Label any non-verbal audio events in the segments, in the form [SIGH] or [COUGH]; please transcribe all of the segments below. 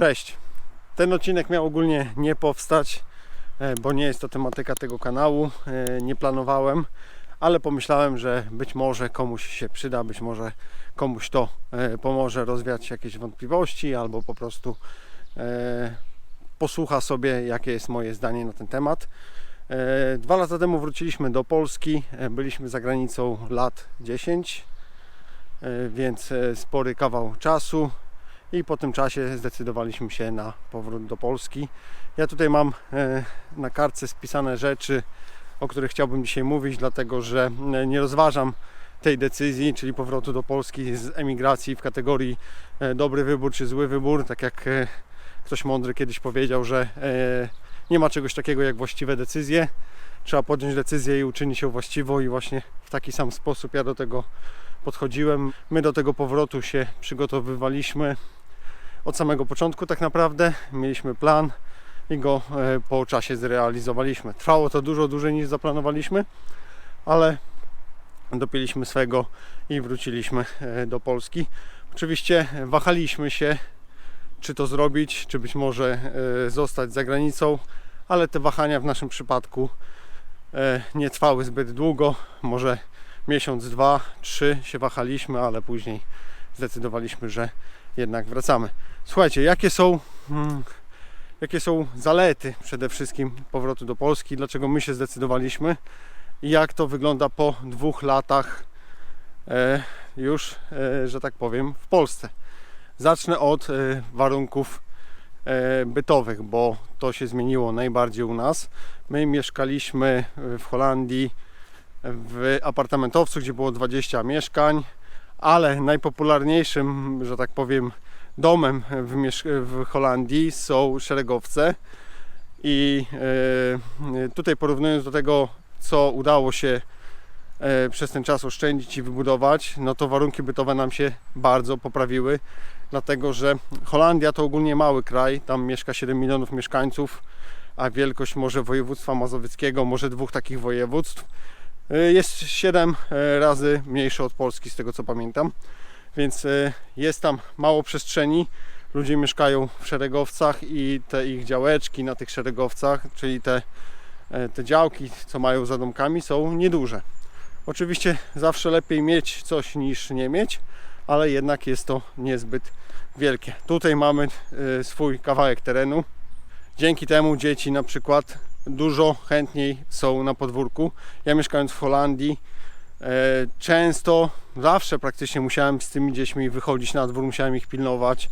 Cześć. Ten odcinek miał ogólnie nie powstać, e, bo nie jest to tematyka tego kanału. e, Nie planowałem, ale pomyślałem, że być może komuś się przyda, być może komuś to e, pomoże rozwiać jakieś wątpliwości albo po prostu posłucha sobie, jakie jest moje zdanie na ten temat. Dwa lata temu wróciliśmy do Polski, byliśmy za granicą lat 10, e, więc spory kawał czasu i po tym czasie zdecydowaliśmy się na powrót do Polski. Ja tutaj mam e, na kartce spisane rzeczy, o których chciałbym dzisiaj mówić, dlatego że e, nie rozważam tej decyzji, czyli powrotu do Polski z emigracji w kategorii e, dobry wybór czy zły wybór, tak jak ktoś mądry kiedyś powiedział, że nie ma czegoś takiego jak właściwe decyzje. Trzeba podjąć decyzję i uczynić ją właściwą i właśnie w taki sam sposób ja do tego podchodziłem. My do tego powrotu się przygotowywaliśmy od samego początku tak naprawdę. Mieliśmy plan i go e, po czasie zrealizowaliśmy. Trwało to dużo dłużej niż zaplanowaliśmy, ale dopiliśmy swego i wróciliśmy e, do Polski. Oczywiście wahaliśmy się, czy to zrobić, czy być może e, zostać za granicą, ale te wahania w naszym przypadku nie trwały zbyt długo. Może miesiąc, dwa, trzy się wahaliśmy, ale później zdecydowaliśmy, że jednak wracamy. Słuchajcie, jakie są, mm, jakie są zalety przede wszystkim powrotu do Polski, dlaczego my się zdecydowaliśmy i jak to wygląda po dwóch latach e, już, e, że tak powiem, w Polsce. Zacznę od e, warunków bytowych, bo to się zmieniło najbardziej u nas. My mieszkaliśmy w Holandii w apartamentowcu, gdzie było 20 mieszkań, ale najpopularniejszym, że tak powiem, domem w, w Holandii są szeregowce. I e, tutaj porównując do tego, co udało się e, przez ten czas oszczędzić i wybudować, no to warunki bytowe nam się bardzo poprawiły, dlatego że Holandia to ogólnie mały kraj, tam mieszka 7 milionów mieszkańców, a wielkość może województwa mazowieckiego, może dwóch takich województw, jest 7 razy mniejsze od Polski, z tego co pamiętam więc e, jest tam mało przestrzeni. Ludzie mieszkają w szeregowcach i te ich działeczki na tych szeregowcach, czyli te, e, te działki, co mają za domkami, są nieduże. Oczywiście zawsze lepiej mieć coś niż nie mieć, ale jednak jest to niezbyt wielkie. Tutaj mamy e, swój kawałek terenu. Dzięki temu dzieci na przykład dużo chętniej są na podwórku. Ja mieszkając w Holandii, E, Często, zawsze praktycznie musiałem z tymi dziećmi wychodzić na dwór, musiałem ich pilnować.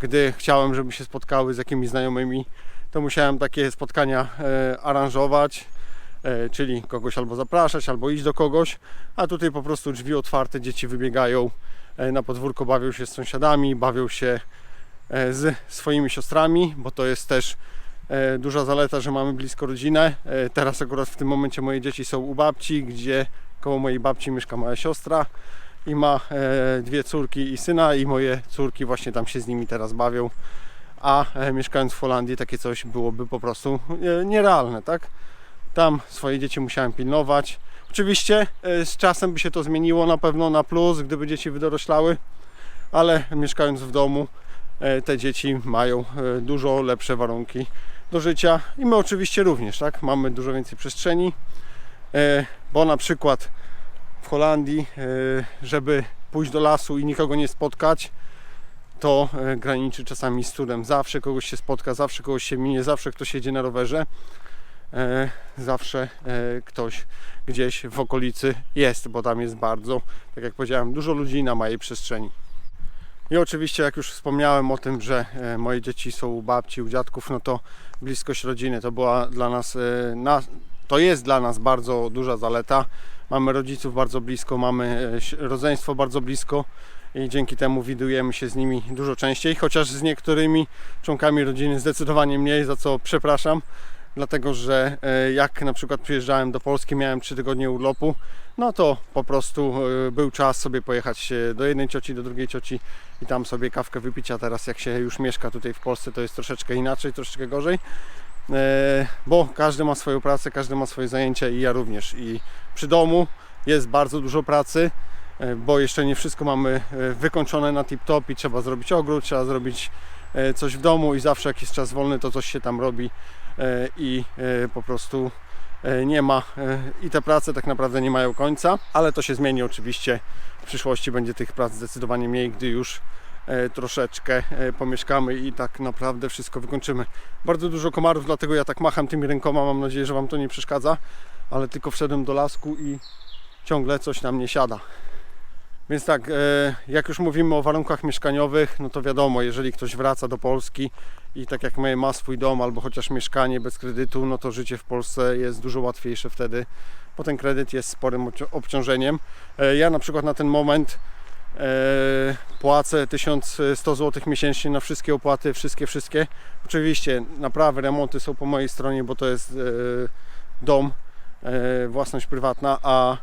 Gdy chciałem, żeby się spotkały z jakimiś znajomymi, to musiałem takie spotkania e, aranżować, e, czyli kogoś albo zapraszać, albo iść do kogoś, a tutaj po prostu drzwi otwarte, dzieci wybiegają na podwórko, bawią się z sąsiadami, bawią się z swoimi siostrami, bo to jest też duża zaleta, że mamy blisko rodzinę. E, Teraz akurat w tym momencie moje dzieci są u babci, gdzie koło mojej babci mieszka moja siostra i ma e, dwie córki i syna i moje córki właśnie tam się z nimi teraz bawią. A e, mieszkając w Holandii takie coś byłoby po prostu e, nierealne, tak? Tam swoje dzieci musiałem pilnować. Oczywiście e, z czasem by się to zmieniło na pewno na plus, gdyby dzieci wydoroślały, ale mieszkając w domu e, te dzieci mają e, dużo lepsze warunki do życia i my oczywiście również, tak? Mamy dużo więcej przestrzeni, e, bo na przykład w Holandii, e, żeby pójść do lasu i nikogo nie spotkać, to e, graniczy czasami z cudem. Zawsze kogoś się spotka, zawsze kogoś się minie, zawsze ktoś jedzie na rowerze, zawsze ktoś gdzieś w okolicy jest, bo tam jest bardzo, tak jak powiedziałem, dużo ludzi na małej przestrzeni. I oczywiście, jak już wspomniałem o tym, że moje dzieci są u babci, u dziadków, no to bliskość rodziny to była dla nas, e, na, to jest dla nas bardzo duża zaleta. Mamy rodziców bardzo blisko, mamy e, rodzeństwo bardzo blisko i dzięki temu widujemy się z nimi dużo częściej, chociaż z niektórymi członkami rodziny zdecydowanie mniej, za co przepraszam. Dlatego, że e, jak na przykład przyjeżdżałem do Polski, miałem 3 tygodnie urlopu, no to po prostu e, był czas sobie pojechać e, do jednej cioci, do drugiej cioci i tam sobie kawkę wypić, a teraz jak się już mieszka tutaj w Polsce, to jest troszeczkę inaczej, troszeczkę gorzej, bo każdy ma swoją pracę, każdy ma swoje zajęcia i ja również. I przy domu jest bardzo dużo pracy, bo jeszcze nie wszystko mamy wykończone na tip-top i trzeba zrobić ogród, trzeba zrobić coś w domu i zawsze jakiś czas wolny, to coś się tam robi e, i e, po prostu e, nie ma e, i te prace tak naprawdę nie mają końca, ale to się zmieni oczywiście. W przyszłości będzie tych prac zdecydowanie mniej, gdy już e, troszeczkę e, pomieszkamy i tak naprawdę wszystko wykończymy. Bardzo dużo komarów, dlatego ja tak macham tymi rękoma. Mam nadzieję, że Wam to nie przeszkadza, ale tylko wszedłem do lasku i ciągle coś na mnie siada. Więc tak, e, jak już mówimy o warunkach mieszkaniowych, no to wiadomo, jeżeli ktoś wraca do Polski i tak jak my ma swój dom albo chociaż mieszkanie bez kredytu, no to życie w Polsce jest dużo łatwiejsze wtedy, bo ten kredyt jest sporym obci- obciążeniem. E, Ja na przykład na ten moment e, płacę 1100 zł miesięcznie na wszystkie opłaty, wszystkie, wszystkie. Oczywiście naprawy, remonty są po mojej stronie, bo to jest dom, własność prywatna, a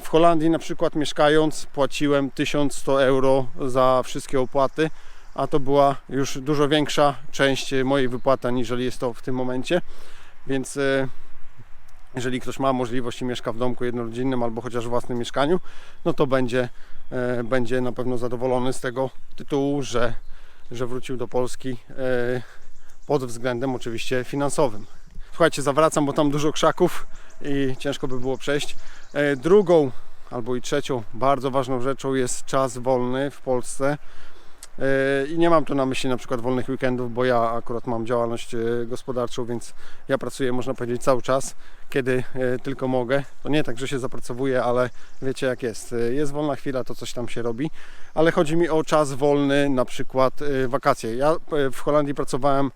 w Holandii na przykład mieszkając płaciłem 1100 euro za wszystkie opłaty, a to była już dużo większa część mojej wypłaty, aniżeli jest to w tym momencie. Więc e, jeżeli ktoś ma możliwość i mieszka w domku jednorodzinnym albo chociaż w własnym mieszkaniu, no to będzie, e, będzie na pewno zadowolony z tego tytułu, że, że wrócił do Polski e, pod względem oczywiście finansowym. Słuchajcie, zawracam, bo tam dużo krzaków i ciężko by było przejść. E, Drugą albo i trzecią bardzo ważną rzeczą jest czas wolny w Polsce. E, I nie mam tu na myśli na przykład wolnych weekendów, bo ja akurat mam działalność e, gospodarczą, więc ja pracuję, można powiedzieć, cały czas, kiedy tylko mogę. To nie tak, że się zapracowuję, ale wiecie jak jest. Jest wolna chwila, to coś tam się robi, ale chodzi mi o czas wolny, na przykład wakacje. Ja w Holandii pracowałem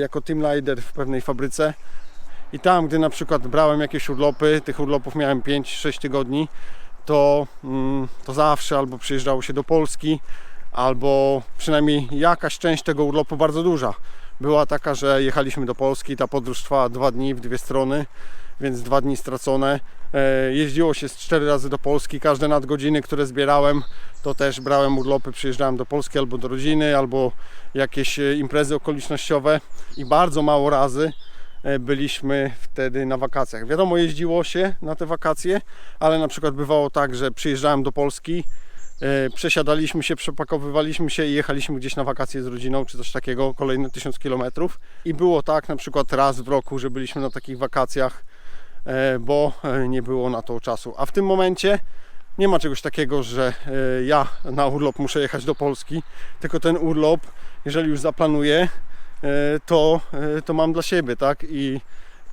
jako team leader w pewnej fabryce i tam, gdy na przykład brałem jakieś urlopy, tych urlopów miałem 5-6 tygodni, to, mm, to zawsze albo przyjeżdżało się do Polski, albo przynajmniej jakaś część tego urlopu bardzo duża. Była taka, że jechaliśmy do Polski, ta podróż trwała dwa dni w dwie strony, więc dwa dni stracone. E, Jeździło się z cztery razy do Polski, każde nadgodziny, które zbierałem, to też brałem urlopy, przyjeżdżałem do Polski albo do rodziny, albo jakieś e, imprezy okolicznościowe i bardzo mało razy byliśmy wtedy na wakacjach. Wiadomo, jeździło się na te wakacje, ale na przykład bywało tak, że przyjeżdżałem do Polski, e, przesiadaliśmy się, przepakowywaliśmy się i jechaliśmy gdzieś na wakacje z rodziną, czy coś takiego, kolejne 1000 km. I było tak na przykład raz w roku, że byliśmy na takich wakacjach, e, bo e, nie było na to czasu. A w tym momencie nie ma czegoś takiego, że e, ja na urlop muszę jechać do Polski, tylko ten urlop, jeżeli już zaplanuję, e, to, e, to mam dla siebie, tak? I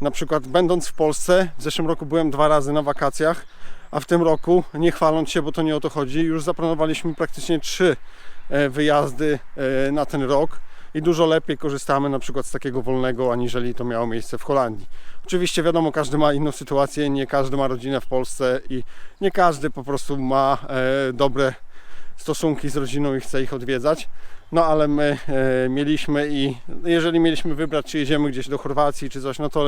na przykład będąc w Polsce, w zeszłym roku byłem dwa razy na wakacjach, a w tym roku, nie chwaląc się, bo to nie o to chodzi, już zaplanowaliśmy praktycznie trzy e, wyjazdy e, na ten rok i dużo lepiej korzystamy na przykład z takiego wolnego, aniżeli to miało miejsce w Holandii. Oczywiście wiadomo, każdy ma inną sytuację, nie każdy ma rodzinę w Polsce i nie każdy po prostu ma e, dobre stosunki z rodziną i chce ich odwiedzać. No ale my e, mieliśmy i jeżeli mieliśmy wybrać, czy jedziemy gdzieś do Chorwacji, czy coś, no to,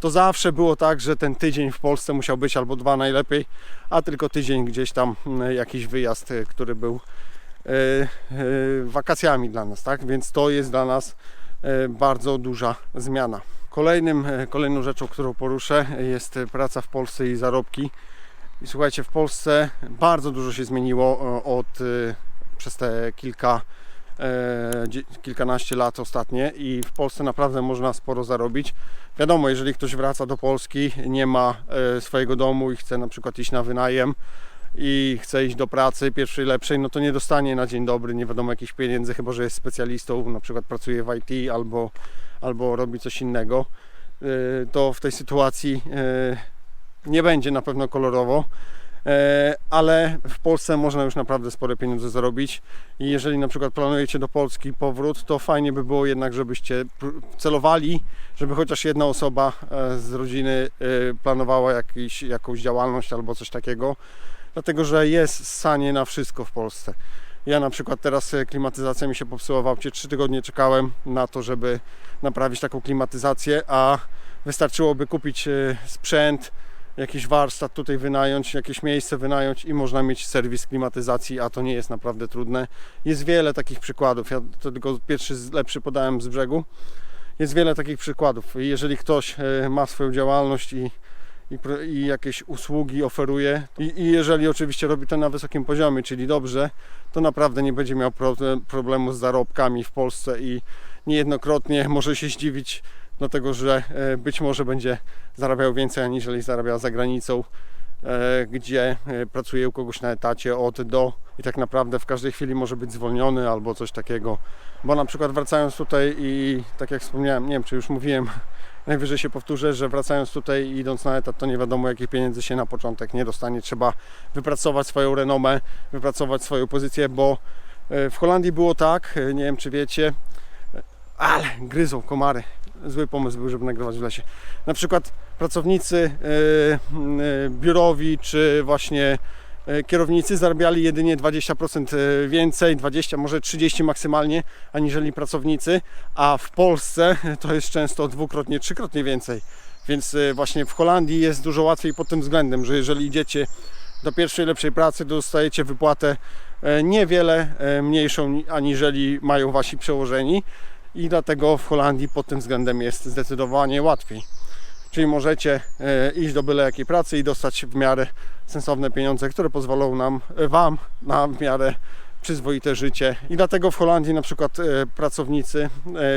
to zawsze było tak, że ten tydzień w Polsce musiał być albo dwa najlepiej, a tylko tydzień gdzieś tam m, jakiś wyjazd, e, który był e, e, wakacjami dla nas, tak? Więc to jest dla nas e, bardzo duża zmiana. Kolejnym, e, kolejną rzeczą, którą poruszę jest e, praca w Polsce i zarobki. I słuchajcie, w Polsce bardzo dużo się zmieniło e, od e, przez te kilka e, kilkanaście lat ostatnie i w Polsce naprawdę można sporo zarobić. Wiadomo, jeżeli ktoś wraca do Polski, nie ma swojego domu i chce na przykład iść na wynajem i chce iść do pracy pierwszej lepszej, no to nie dostanie na dzień dobry nie wiadomo jakichś pieniędzy, chyba że jest specjalistą, na przykład pracuje w IT albo, albo robi coś innego. To w tej sytuacji nie będzie na pewno kolorowo. E, ale w Polsce można już naprawdę spore pieniądze zarobić i jeżeli na przykład planujecie do Polski powrót, to fajnie by było jednak, żebyście celowali, żeby chociaż jedna osoba e, z rodziny e, planowała jakiś, jakąś działalność albo coś takiego, dlatego że jest sanie na wszystko w Polsce. Ja na przykład teraz klimatyzacja mi się popsuła w aucie, 3 tygodnie czekałem na to, żeby naprawić taką klimatyzację, a wystarczyłoby kupić sprzęt, jakiś warsztat tutaj wynająć, jakieś miejsce wynająć i można mieć serwis klimatyzacji, a to nie jest naprawdę trudne. Jest wiele takich przykładów. Ja to tylko pierwszy lepszy podałem z brzegu. Jest wiele takich przykładów. Jeżeli ktoś e, ma swoją działalność i, i, i jakieś usługi oferuje. I, I jeżeli oczywiście robi to na wysokim poziomie, czyli dobrze, to naprawdę nie będzie miał problem, problemu z zarobkami w Polsce i niejednokrotnie może się zdziwić, dlatego że e, być może będzie zarabiał więcej aniżeli zarabiał za granicą, e, gdzie e, pracuje u kogoś na etacie od do i tak naprawdę w każdej chwili może być zwolniony albo coś takiego. Bo na przykład wracając tutaj i tak jak wspomniałem, nie wiem czy już mówiłem, [LAUGHS] najwyżej się powtórzę, że wracając tutaj i idąc na etat, to nie wiadomo jakich pieniędzy się na początek nie dostanie. Trzeba wypracować swoją renomę, wypracować swoją pozycję, bo w Holandii było tak, nie wiem czy wiecie, ale gryzą komary. Zły pomysł był, żeby nagrywać w lesie. Na przykład pracownicy e, e, biurowi czy właśnie e, kierownicy zarabiali jedynie 20% e, więcej, 20, może 30 maksymalnie, aniżeli pracownicy, a w Polsce [LAUGHS] to jest często dwukrotnie, trzykrotnie więcej. Więc właśnie w Holandii jest dużo łatwiej pod tym względem, że jeżeli idziecie do pierwszej lepszej pracy, dostajecie wypłatę niewiele mniejszą ni- aniżeli mają wasi przełożeni i dlatego w Holandii pod tym względem jest zdecydowanie łatwiej. Czyli możecie e, iść do byle jakiej pracy i dostać w miarę sensowne pieniądze, które pozwolą nam, e, Wam na w miarę przyzwoite życie. I dlatego w Holandii na przykład e, pracownicy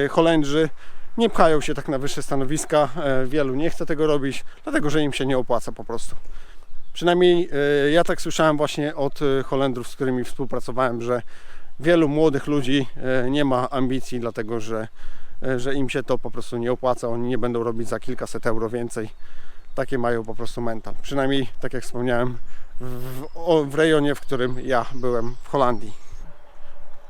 Holendrzy nie pchają się tak na wyższe stanowiska. Wielu nie chce tego robić, dlatego że im się nie opłaca po prostu. Przynajmniej ja tak słyszałem właśnie od Holendrów, z którymi współpracowałem, że wielu młodych ludzi e, nie ma ambicji, dlatego że, e, że im się to po prostu nie opłaca. Oni nie będą robić za kilkaset euro więcej. Takie mają po prostu mental. Przynajmniej, tak jak wspomniałem, w, w, rejonie, w którym ja byłem w Holandii.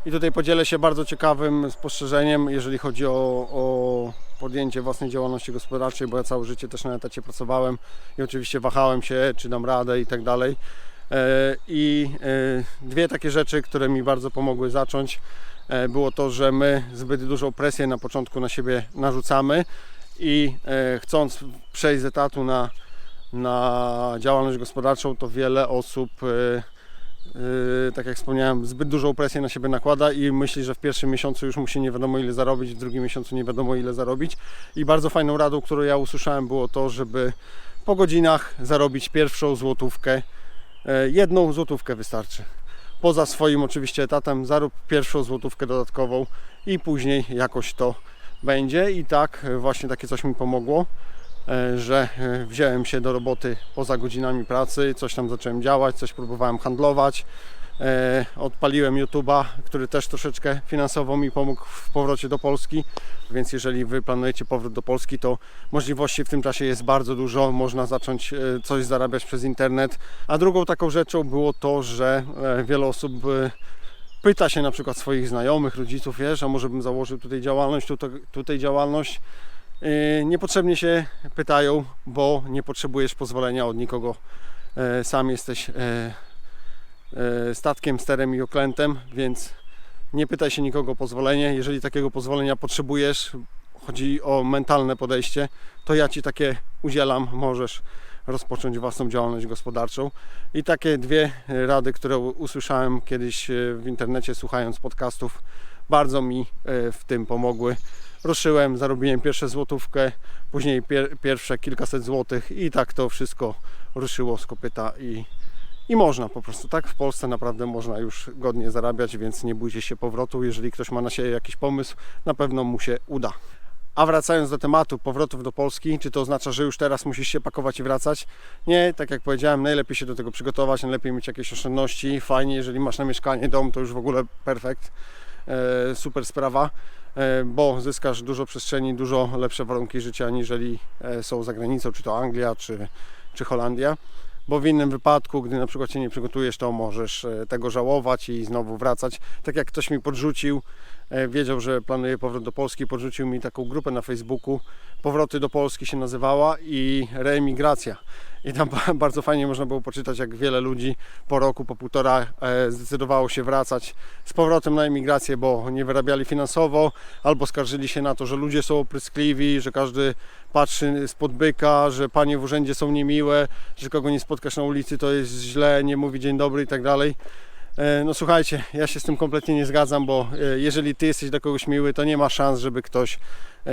I tutaj podzielę się bardzo ciekawym spostrzeżeniem, jeżeli chodzi o, o podjęcie własnej działalności gospodarczej, bo ja całe życie też na etacie pracowałem i oczywiście wahałem się, czy dam radę i tak dalej. E, I e, dwie takie rzeczy, które mi bardzo pomogły zacząć, e, było to, że my zbyt dużą presję na początku na siebie narzucamy i chcąc przejść z etatu na, na działalność gospodarczą, to wiele osób, tak jak wspomniałem, zbyt dużą presję na siebie nakłada i myśli, że w pierwszym miesiącu już musi nie wiadomo ile zarobić, w drugim miesiącu nie wiadomo ile zarobić. I bardzo fajną radą, którą ja usłyszałem, było to, żeby po godzinach zarobić pierwszą złotówkę. E, Jedną złotówkę wystarczy. Poza swoim oczywiście etatem zarób pierwszą złotówkę dodatkową i później jakoś to będzie. I tak e, właśnie takie coś mi pomogło, e, że wziąłem się do roboty poza godzinami pracy, coś tam zacząłem działać, coś próbowałem handlować. E, Odpaliłem YouTube'a, który też troszeczkę finansowo mi pomógł w powrocie do Polski. Więc jeżeli Wy planujecie powrót do Polski, to możliwości w tym czasie jest bardzo dużo. Można zacząć e, coś zarabiać przez internet. A drugą taką rzeczą było to, że e, wiele osób pyta się na przykład swoich znajomych, rodziców, wiesz, a może bym założył tutaj działalność, tutaj, tutaj działalność. Niepotrzebnie się pytają, bo nie potrzebujesz pozwolenia od nikogo. Sam jesteś statkiem, sterem i oklętem, więc nie pytaj się nikogo o pozwolenie. Jeżeli takiego pozwolenia potrzebujesz, chodzi o mentalne podejście, to ja Ci takie udzielam. Możesz rozpocząć własną działalność gospodarczą. I takie dwie rady, które usłyszałem kiedyś e, w internecie, słuchając podcastów, bardzo mi e, w tym pomogły. Ruszyłem, zarobiłem pierwsze złotówkę, później pier- pierwsze kilkaset złotych i tak to wszystko ruszyło z kopyta i, i można po prostu. Tak w Polsce naprawdę można już godnie zarabiać, więc nie bójcie się powrotu. Jeżeli ktoś ma na siebie jakiś pomysł, na pewno mu się uda. A wracając do tematu powrotów do Polski, czy to oznacza, że już teraz musisz się pakować i wracać? Nie, tak jak powiedziałem, najlepiej się do tego przygotować, najlepiej mieć jakieś oszczędności. Fajnie, jeżeli masz na mieszkanie, dom, to już w ogóle perfekt. E, super sprawa, e, bo zyskasz dużo przestrzeni, dużo lepsze warunki życia, aniżeli e, są za granicą, czy to Anglia, czy, czy Holandia. Bo w innym wypadku, gdy na przykład się nie przygotujesz, to możesz e, tego żałować i znowu wracać. Tak jak ktoś mi podrzucił, e, wiedział, że planuje powrót do Polski, podrzucił mi taką grupę na Facebooku. Powroty do Polski się nazywała i reemigracja. I tam [LAUGHS] bardzo fajnie można było poczytać, jak wiele ludzi po roku, po półtora e, zdecydowało się wracać z powrotem na emigrację, bo nie wyrabiali finansowo, albo skarżyli się na to, że ludzie są opryskliwi, że każdy patrzy spod byka, że panie w urzędzie są niemiłe, że kogo nie spotkasz na ulicy to jest źle, nie mówi dzień dobry i tak dalej. E, No słuchajcie, ja się z tym kompletnie nie zgadzam, bo e, jeżeli ty jesteś do kogoś miły, to nie ma szans, żeby ktoś,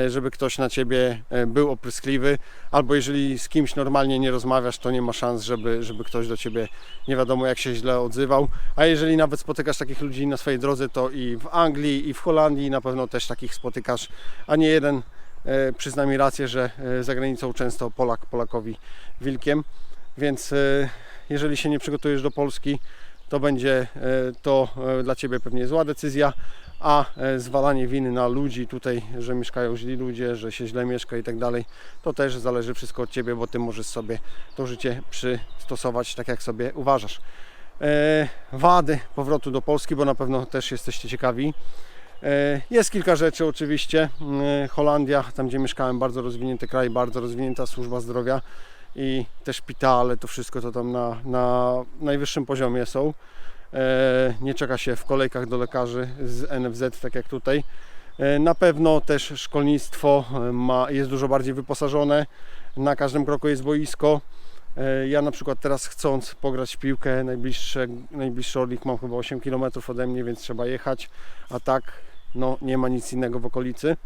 żeby ktoś na ciebie e, był opryskliwy, albo jeżeli z kimś normalnie nie rozmawiasz, to nie ma szans, żeby, żeby ktoś do ciebie nie wiadomo jak się źle odzywał. A jeżeli nawet spotykasz takich ludzi na swojej drodze, to i w Anglii, i w Holandii na pewno też takich spotykasz, a nie jeden e, przyzna mi rację, że e, za granicą często Polak Polakowi wilkiem, więc e, jeżeli się nie przygotujesz do Polski, to będzie e, to e, dla Ciebie pewnie zła decyzja, a e, zwalanie winy na ludzi tutaj, że mieszkają źli ludzie, że się źle mieszka i tak dalej, to też zależy wszystko od Ciebie, bo Ty możesz sobie to życie przystosować tak, jak sobie uważasz. E, Wady powrotu do Polski, bo na pewno też jesteście ciekawi. E, Jest kilka rzeczy oczywiście. Holandia, tam gdzie mieszkałem, bardzo rozwinięty kraj, bardzo rozwinięta służba zdrowia i te szpitale, to wszystko to tam na, na najwyższym poziomie są. E, Nie czeka się w kolejkach do lekarzy z NFZ, tak jak tutaj. E, Na pewno też szkolnictwo e, ma, jest dużo bardziej wyposażone. Na każdym kroku jest boisko. Ja na przykład teraz chcąc pograć w piłkę, najbliższe, najbliższy Orlik mam chyba 8 km ode mnie, więc trzeba jechać, a tak no, nie ma nic innego w okolicy.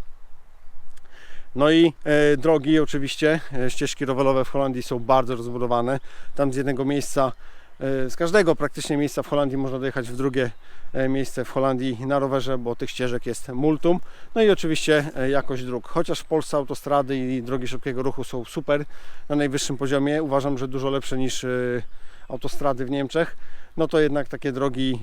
No i e, drogi oczywiście, ścieżki rowerowe w Holandii są bardzo rozbudowane. Tam z jednego miejsca, z każdego praktycznie miejsca w Holandii można dojechać w drugie e, miejsce w Holandii na rowerze, bo tych ścieżek jest multum. No i oczywiście e, jakość dróg. Chociaż w Polsce autostrady i drogi szybkiego ruchu są super na najwyższym poziomie, uważam, że dużo lepsze niż e, autostrady w Niemczech, no to jednak takie drogi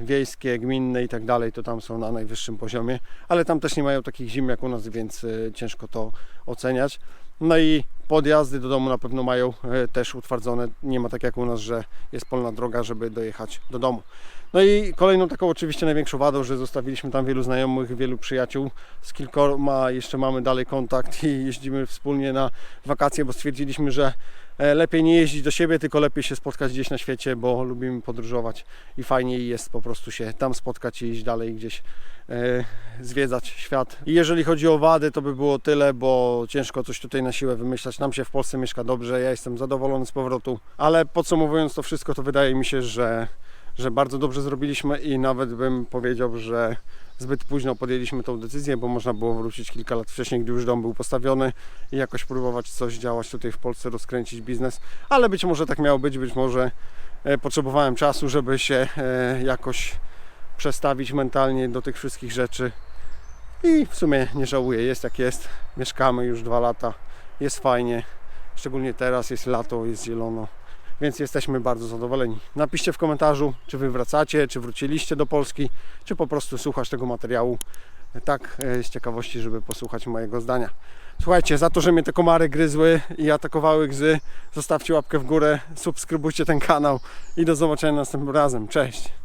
e, wiejskie, gminne i tak dalej, to tam są na najwyższym poziomie, ale tam też nie mają takich zim jak u nas, więc e, ciężko to oceniać. No i podjazdy do domu na pewno mają e, też utwardzone, nie ma tak jak u nas, że jest polna droga, żeby dojechać do domu. No i kolejną taką oczywiście największą wadą, że zostawiliśmy tam wielu znajomych, wielu przyjaciół. Z kilkoma jeszcze mamy dalej kontakt i jeździmy wspólnie na wakacje, bo stwierdziliśmy, że lepiej nie jeździć do siebie, tylko lepiej się spotkać gdzieś na świecie, bo lubimy podróżować i fajniej jest po prostu się tam spotkać i iść dalej gdzieś e, zwiedzać świat. I jeżeli chodzi o wady, to by było tyle, bo ciężko coś tutaj na siłę wymyślać. Nam się w Polsce mieszka dobrze, ja jestem zadowolony z powrotu, ale podsumowując to wszystko, to wydaje mi się, że że bardzo dobrze zrobiliśmy i nawet bym powiedział, że zbyt późno podjęliśmy tą decyzję, bo można było wrócić kilka lat wcześniej, gdy już dom był postawiony i jakoś próbować coś działać tutaj w Polsce, rozkręcić biznes, ale być może tak miało być, być może e, potrzebowałem czasu, żeby się e, jakoś przestawić mentalnie do tych wszystkich rzeczy. I w sumie nie żałuję, jest jak jest, mieszkamy już dwa lata, jest fajnie, szczególnie teraz jest lato, jest zielono więc jesteśmy bardzo zadowoleni. Napiszcie w komentarzu, czy wy wracacie, czy wróciliście do Polski, czy po prostu słuchasz tego materiału tak e, z ciekawości, żeby posłuchać mojego zdania. Słuchajcie, za to, że mnie te komary gryzły i atakowały gzy, zostawcie łapkę w górę, subskrybujcie ten kanał i do zobaczenia następnym razem. Cześć!